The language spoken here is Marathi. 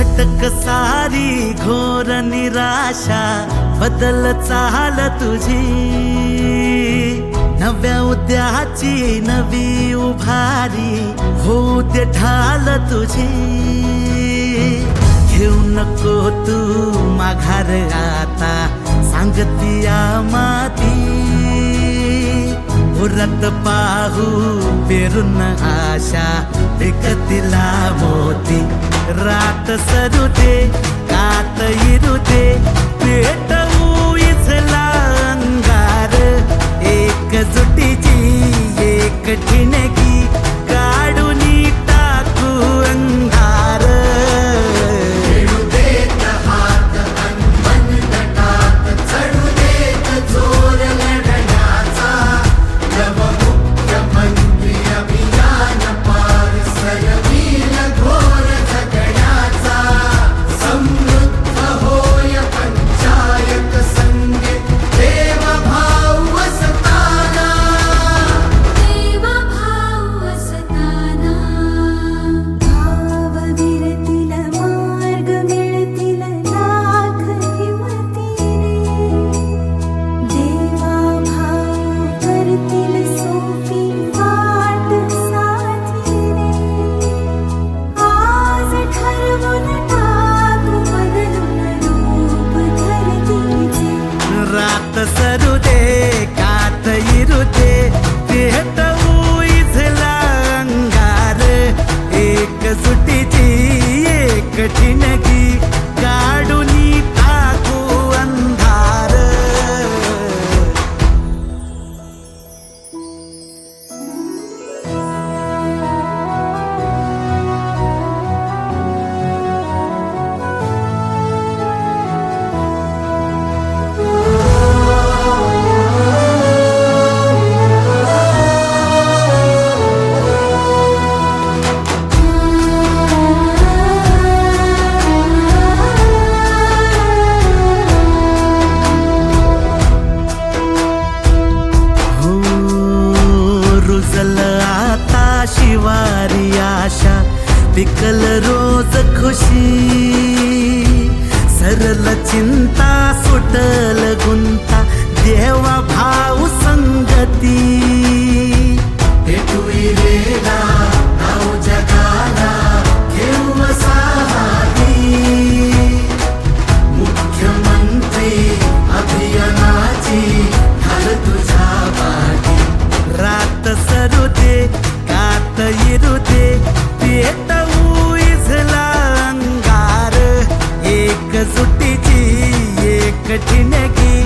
झटक सारी घोर निराशा बदल चाल तुझी. नव्या उद्याची नवी उभारी होत ढाल तुझी. घेऊ नको तू माघार आता सांगतिया माती. उरत पाहू पेरून आशा विकतीला मोती. रात सरू दे कात इरू दे पेटवू इथला अंगार. एक जुटीची एक ठिणकी रात सरू दे कात इरू दे पेटवू इथला अंगार. एक सुटीची एक ठिणगी. रोज खुशी सरल चिंता सुटल गुंता देवा भाऊ संगती. भेटू इलेला नाव जगाला घेऊ साहारी. मुख्यमंत्री अभियानाची घाल तुझ्या बाटी रात सरू दे कात इरू दे कठिन की